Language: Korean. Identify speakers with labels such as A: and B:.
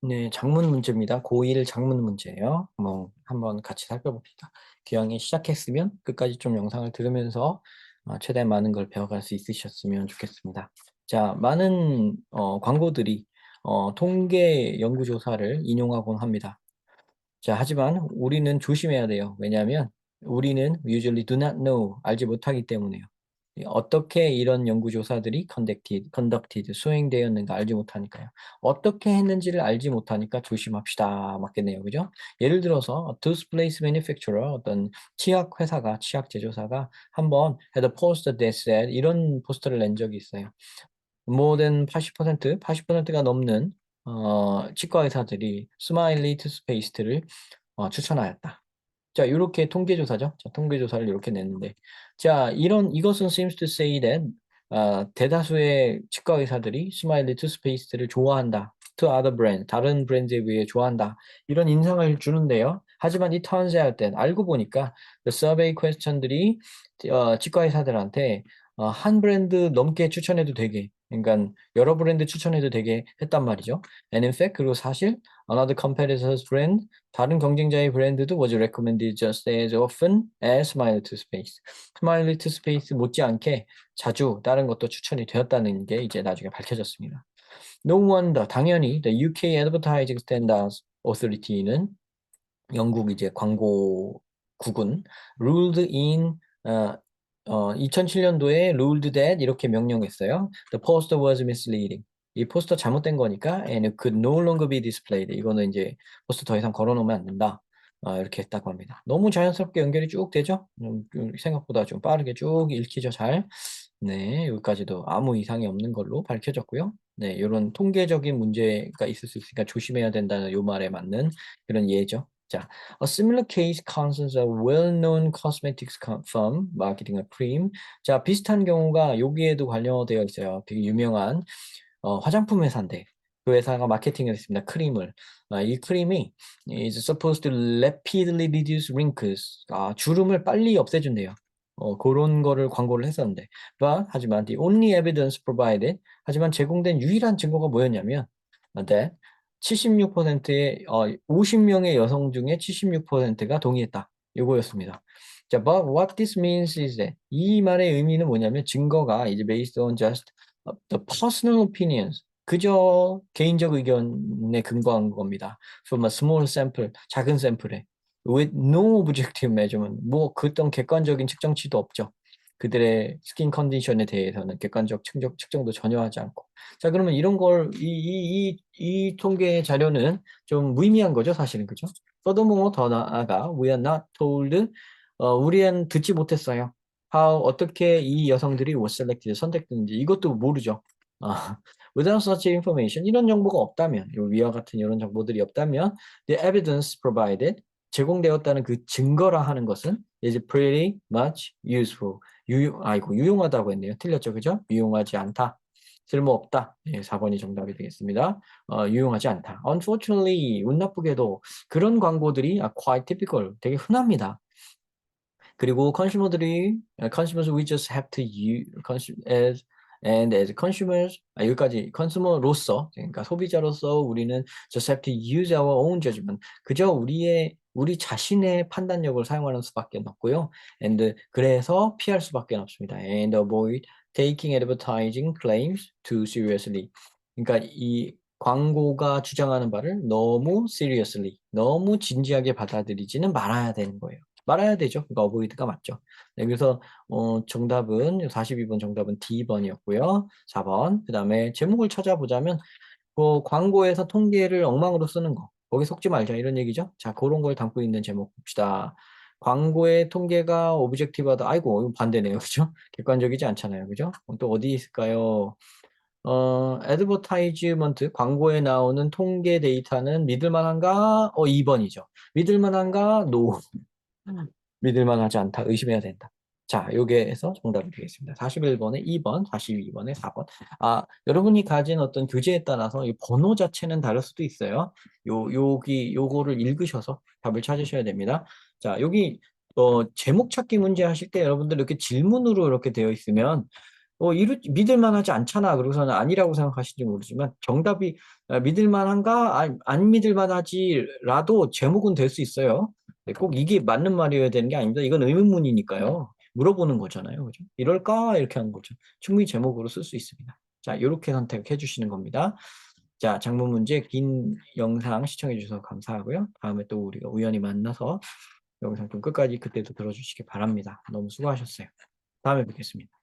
A: 네, 장문 문제입니다. 고1 장문 문제예요. 뭐 한번 같이 살펴봅시다. 기왕에 시작했으면 끝까지 좀 영상을 들으면서 어, 최대한 많은 걸 배워갈 수 있으셨으면 좋겠습니다. 자, 많은 어, 광고들이 어, 통계 연구조사를 인용하곤 합니다. 자, 하지만 우리는 조심해야 돼요. 왜냐하면 우리는 usually do not know, 알지 못하기 때문에요. 어떻게 이런 연구조사들이 conducted, 수행되었는가 알지 못하니까요. 어떻게 했는지를 알지 못하니까 조심합시다. 맞겠네요. 그죠? 예를 들어서 toothpaste manufacturer, 어떤 치약 회사가, 치약 제조사가 한번 had a poster that said 이런 포스터를 낸 적이 있어요. than 80%, 80%가 넘는 어, 치과 의사들이 스마일리 투스페이스트를 어, 추천하였다. 자, 요렇게 통계조사죠. 자, 통계조사를 이렇게 냈는데. 자, 이런, 이것은 seems to say that, 아, 대다수의 치과 의사들이 스마일리 투스페이스트를 좋아한다. to other brand, 다른 브랜드에 비해 좋아한다. 이런 인상을 주는데요. 하지만 이 turns out that, 알고 보니까, the survey question들이, 어, 치과 의사들한테, 어, 한 브랜드 넘게 추천해도 되게, 그러니까 여러 브랜드 추천해도 되게 했단 말이죠. And in fact, 그리고 사실, another competitor's brand, 다른 경쟁자의 브랜드도 was recommended just as often as Smile to Space. Smile to Space 못지않게 자주 다른 것도 추천이 되었다는 게 이제 나중에 밝혀졌습니다. No wonder, 당연히 the UK Advertising Standards Authority는 영국 이제 광고 국은 ruled in 어, 어, 2007년도에 ruled that 이렇게 명령했어요. The poster was misleading. 이 포스터 잘못된 거니까 and could no longer be displayed. 이거는 이제 포스터 더 이상 걸어놓으면 안 된다. 어, 이렇게 했다고 합니다. 너무 자연스럽게 연결이 쭉 되죠? 음, 좀 생각보다 좀 빠르게 쭉 읽히죠, 잘. 네, 여기까지도 아무 이상이 없는 걸로 밝혀졌고요. 네, 이런 통계적인 문제가 있을 수 있으니까 조심해야 된다는 요 말에 맞는 그런 예죠. 자, a similar case concerns a well-known cosmetics firm marketing a cream. 자, 비슷한 경우가 여기에도 관련되어 있어요. 되게 유명한 어, 화장품 회사인데 그 회사가 마케팅을 했습니다. 크림을. 아, 이 크림이 is supposed to rapidly reduce wrinkles. 아, 주름을 빨리 없애준대요. 어, 그런 거를 광고를 했었는데. But, 하지만 the only evidence provided. 하지만 제공된 유일한 증거가 뭐였냐면 that 76%의 어, 50명의 여성 중에 76%가 동의했다. 이거였습니다. 자, but what this means is that 이 말의 의미는 뭐냐면 증거가 이제 based on just the personal opinions 그저 개인적 의견에 근거한 겁니다. From a small sample, 작은 샘플에 with no objective measurement, 뭐 그떤 객관적인 측정치도 없죠. 그들의 스킨 컨디션에 대해서는 객관적 측정, 측정도 전혀 하지 않고. 자, 그러면 이런 걸, 이, 이, 이, 이 통계 자료는 좀 무의미한 거죠, 사실은. 그죠? furthermore, 더 나아가, we are not told, 어, 우리는 듣지 못했어요. How, 어떻게 이 여성들이 was selected, 선택됐는지. 이것도 모르죠. 아, without such information, 이런 정보가 없다면, 위와 같은 이런 정보들이 없다면, the evidence provided, 제공되었다는 그 증거라 하는 것은 is pretty much useful. 유용, 아이고, 유용하다고 했네요. 틀렸죠, 그죠? 유용하지 않다. 쓸모없다. 예, 4번이 정답이 되겠습니다. 어, 유용하지 않다. Unfortunately, 운 나쁘게도 그런 광고들이 are quite typical, 되게 흔합니다. 그리고 consumer들이, consumers we just have to use, as and as consumers 아, 여기까지 컨슈머로서 그러니까 소비자로서 우리는 just have to use our own judgment 그저 우리의 우리 자신의 판단력을 사용하는 수밖에 없고요. and 그래서 피할 수밖에 없습니다. and avoid taking advertising claims too seriously. 그러니까 이 광고가 주장하는 바를 너무 seriously, 너무 진지하게 받아들이지는 말아야 되는 거예요. 말아야 되죠. 그러니까 avoid가 맞죠. 네, 그래서 어, 정답은 42번 정답은 D번이었고요. 4번. 그 다음에 제목을 찾아보자면 그 광고에서 통계를 엉망으로 쓰는 거. 거기 속지 말자 이런 얘기죠. 자, 그런 걸 담고 있는 제목 봅시다. 광고의 통계가 오브젝티브하다. 아이고, 반대네요. 그죠? 객관적이지 않잖아요. 그죠? 또 어디 있을까요? 어, 애드버타이즈먼트 광고에 나오는 통계 데이터는 믿을만한가? 어, 2번이죠. 믿을만한가? 노. 믿을만 하지 않다. 의심해야 된다. 자, 요게에서 정답이 되겠습니다. 41번에 2번, 42번에 4번. 아, 여러분이 가진 어떤 교재에 따라서 이 번호 자체는 다를 수도 있어요. 요, 여기, 요거를 읽으셔서 답을 찾으셔야 됩니다. 자, 여기, 어, 제목 찾기 문제 하실 때 여러분들 이렇게 질문으로 이렇게 되어 있으면 어 이루 믿을 만 하지 않잖아. 그러고서는 아니라고 생각하실지 모르지만 정답이 아 '믿을 만 한가? 안 안 믿을 만 하지.'라도 제목은 될 수 있어요. 네꼭 이게 맞는 말이어야 되는 게 아닙니다. 이건 의문문이니까요. 물어보는 거잖아요. 그죠? '이럴까?' 이렇게 하는 거죠. 충분히 제목으로 쓸 수 있습니다. 자 요렇게 선택해 주시는 겁니다. 자 작문 문제 긴 영상 시청해 주셔서 감사하고요. 다음에 또 우리가 우연히 만나서 영상 좀 끝까지 그때도 들어 주시기 바랍니다. 너무 수고하셨어요. 다음에 뵙겠습니다.